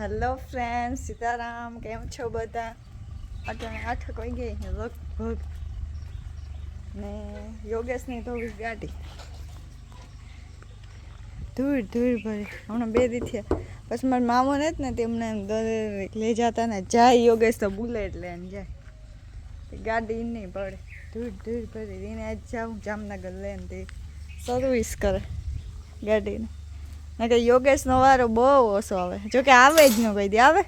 Hello friend Sitaram, કેમ છો બધા? અટાણે આઠ કોઈ ગઈ છે, લગભગ. ને યોગેશની ધોવી ગાડી ધૂળ ધૂળ ભરી. હમણાં બે દી થયા. પછી મારા મામો ને જ ને તેમને એમ દરેક લઈ જતા ને જાય યોગેશ તો બુલેટ લઈને જાય. ગાડી નહીં પડે. ધૂળ ધૂળ ભરી. એને જાઉં જામનગર લઈને તે સર્વિસ કરે ગાડીને. ને કે યોગેશનો વારો બહુ ઓછો આવે. જો કે આવે જ ન કોઈ દી, આવે?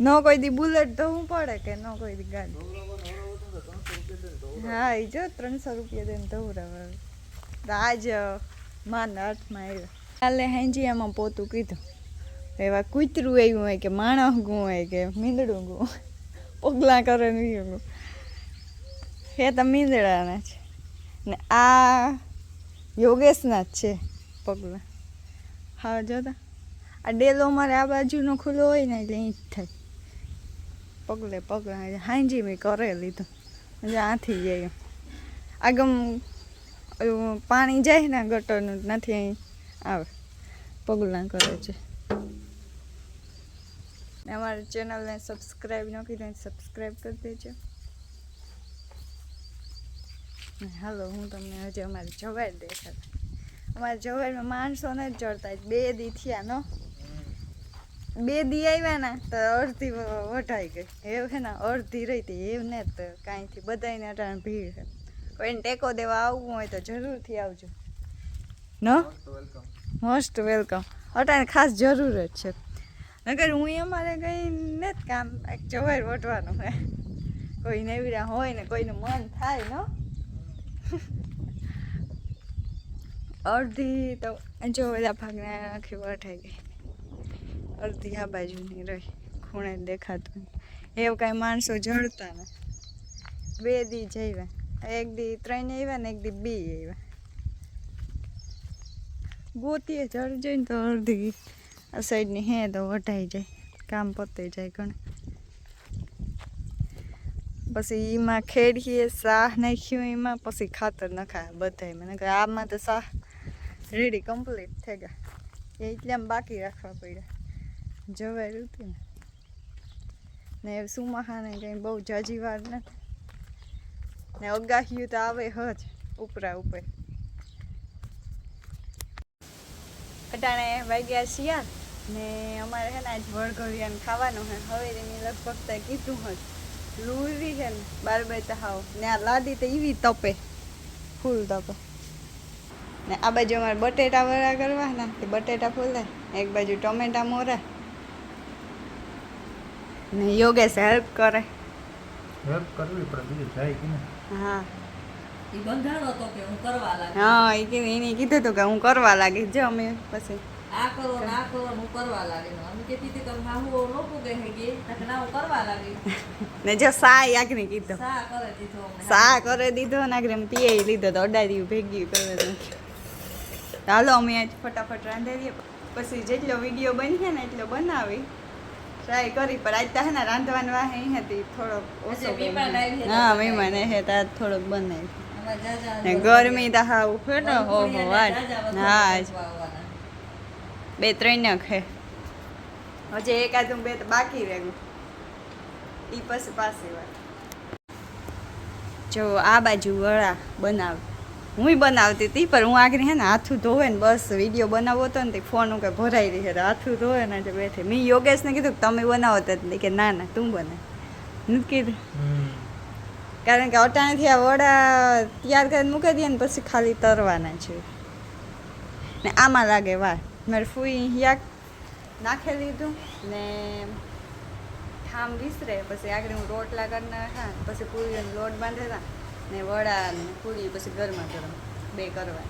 ન કોઈ દી બુલેટ તો હું પડે કે ન કોઈ દી ગાડી? હા એ જો ત્રણસો રૂપિયા દઈને તો આજ માન હાથમાં આવ્યો કાલે હેંજી એમાં પોતું કીધું. એવા કૂતરું એવું હોય કે માણસ ગું હોય કે મીંદડું ગું પગલા કરે નહીં એ તો મીંદડાના છે ને આ યોગેશના જ છે પગલા. હા જોતા. આ ડેલો અમારે આ બાજુનો ખુલ્લો હોય ને એટલે જ થાય. પગલે પગલે હાંજી મેં કરે લીધું. એટલે આથી જાય આગમ પાણી જાય ને ગટરનું નથી અહીં આવે. પગલાં કરે છે. અમારી ચેનલને સબસ્ક્રાઈબ ન કરી સબસ્ક્રાઈબ કરી દેજો. હાલો, હું તમને હજી અમારે જવાય દેખાડે. અમારે જવારમાં માણસો ને જ ચડતા બે દી થયા નો? બે દી આવ્યા ને તો અડધી વઢાઈ ગઈ. એવું છે ને અડધી રહી હતી. એવું ને તો કાંઈથી. બધાને અટાણ ભીડ છે. કોઈને ટેકો દેવા આવવું હોય તો જરૂરથી આવજો. નો? મોસ્ટ વેલકમ અટાણે ખાસ જરૂર જ છે. નગર હું અમારે કંઈ ને જ કામ. એક જવાય વટવાનું હે કોઈ નેવડા હોય ને કોઈનું મન થાય નો? અડધી તો જો બધા ભાગને આખી વટાઈ ગઈ. અડધી આ બાજુની રહી, ખૂણે દેખાતું એવું કાંઈ માણસો જળતા ને બે દી જઈવા એક દી ત્રણ આવ્યા ને એક દી બી આવ્યા ગોતીએ જળ જઈને તો અડધી આ સાઈડની હે તો વટાઈ જાય. કામ પતે જાય ઘણે. પછી એમાં ખેડીએ, સાહ નાખ્યું એમાં પછી ખાતર નખાય બધાય મને આમાં તો સાહ રેડી કમ્પ્લીટ થઈ ગયા. એ એટલે આમ બાકી રાખવા પડ્યા. જવાય રૂપી ને ને સુમાહાને કંઈ બહુ જાજી વાર નથી. ને અગાહ્યું તો આવે હજ ઉપરા ઉપર. અટાણે વાગ્યા શિયાળ ને અમારે છે ને આજ વળઘડિયાને ખાવાનું છે હવે એની લગભગ તો કીધું હજ લૂરી છે ને બાર બે હાવ. ને આ લાદી તો એવી તપે. ફૂલ તપે. ને આ બાજુ અમારે બટેટા વડા કરવાના તે બટેટા ફૂલે એક બાજુ ટમેટા મોરા. ને યોગેશ હેલ્પ કરે. હેલ્પ કરવી પડે બીજું જાય કે હા. બંધાણો તો કે હું કરવા લાગી. હા એ કીધું એને કીધું હતું કે હું કરવા લાગી. જો અમે પછી આ કરો ને કરો હું કરવા લાગી. અમે કહેતી હતી કે હા હું નો પૂગે હે કે? ના હું કરવા લાગી. ને જો સા યાગને કીધું. સા કરે દીધો સા કરે દીધો ને આગળ પીએ લીધો તો અડાડી ભેગી કરે નાખ્યો હાલો અમે આજ ફટાફટ રાંધી દઈએ પછી જેટલો વીડિયો બનશે ને એટલો બનાવી. ટ્રાય કરી પણ આજ તો હે ને રાંધવાનું વાહે અહીં હતી થોડોક ઓછો હા મહેમાન હે તા થોડોક બનાવી. ને ગરમી તો હા ઉફે ને હો હો હા આજ આવવાના. બે ત્રણ ખે હજી એકાદું બે તો બાકી રહે ઈ પછી પાસે વાત. જો આ બાજુ વડા બનાવ. હું બનાવતી હતી, પણ હું આગળ હે ને હાથું ધોવે ને બસ વીડિયો બનાવવો હતો ને તે ફોન કે ભરાઈ રહી છે. હાથું ધોવે ને એટલે બેઠી. મેં યોગેશને કીધું કે તમે બનાવો તો કે ના ના, તું બને. નથી કીધું. કારણ કે અટાણેથી આ વડા તૈયાર કરીને મૂકી દઈએ ને પછી ખાલી તરવાના છે. ને આમાં લાગે વાર. મારે ફૂઈ યાક નાખી લીધું ને ઠામ વિસરે. પછી આગળ હું રોટલા કરી નાખા પછી પૂરીનો લોટ બાંધેલા ને વડા ને પૂરી પછી ગરમા ગરમ, બે કરવા.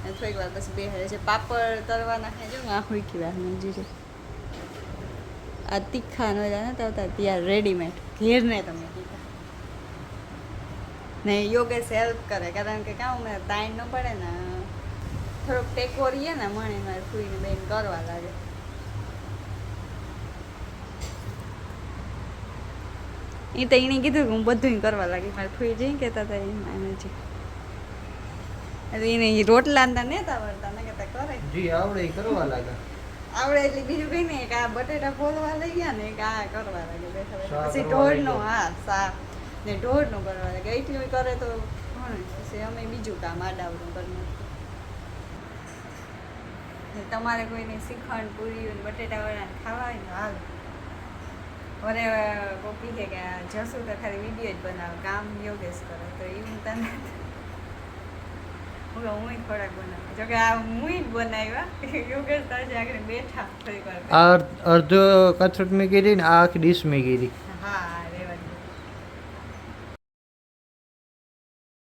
અને થોડીક વાર પછી બે હજાર છે. પાપડ તરવાના નાખે જો આ હુંકી વાર મંજી આ તીખા નો જાણે તો ત્યાં રેડીમેડ ઘેરને તમે કીધા ને યોગેશ હેલ્પ કરે, કારણ કે કાં મને તાઈન ન પડે ને. થોડોક ટેકો રહીએ ને મણે મારે ફૂઈને બેન કરવા લાગે. એ તો એને કીધું કે હું બધું કરવા લાગી. મારે ફૂઈ જઈ કહેતા હતા એને એટલે એને રોટલા ને નેતા વળતા ને કહેતા કરે જી આવડે કરવા લાગે. આવડે એટલે બીજું કઈ નહીં. કે આ બટેટા ફોલવા લઈ ગયા ને કે આ કરવા લાગે બેઠા. પછી કરવા નો હા શાક ને ઢોળનું કરવા લાગે. એટલું કરે તો પછી અમે બીજું કામ આડાવડું કરી નાખીએ. ને તમારે કોઈને શ્રીખંડ પૂરી બટેટા વડા ખાવા હોય હાલ. કોકી છે કે આ જસુ તો ખાલી વીડિયો જ બનાવે કામ યોગેશ કરે. તો એ હું તને હું હું ખોરાક બનાવું. જો કે આ હું જ બનાવ્યા. યોગેશ તો આગળ બેઠા થોડીક અડધો કથરટ મેં કીધી ને આખ ડીશ મેં કીધી હા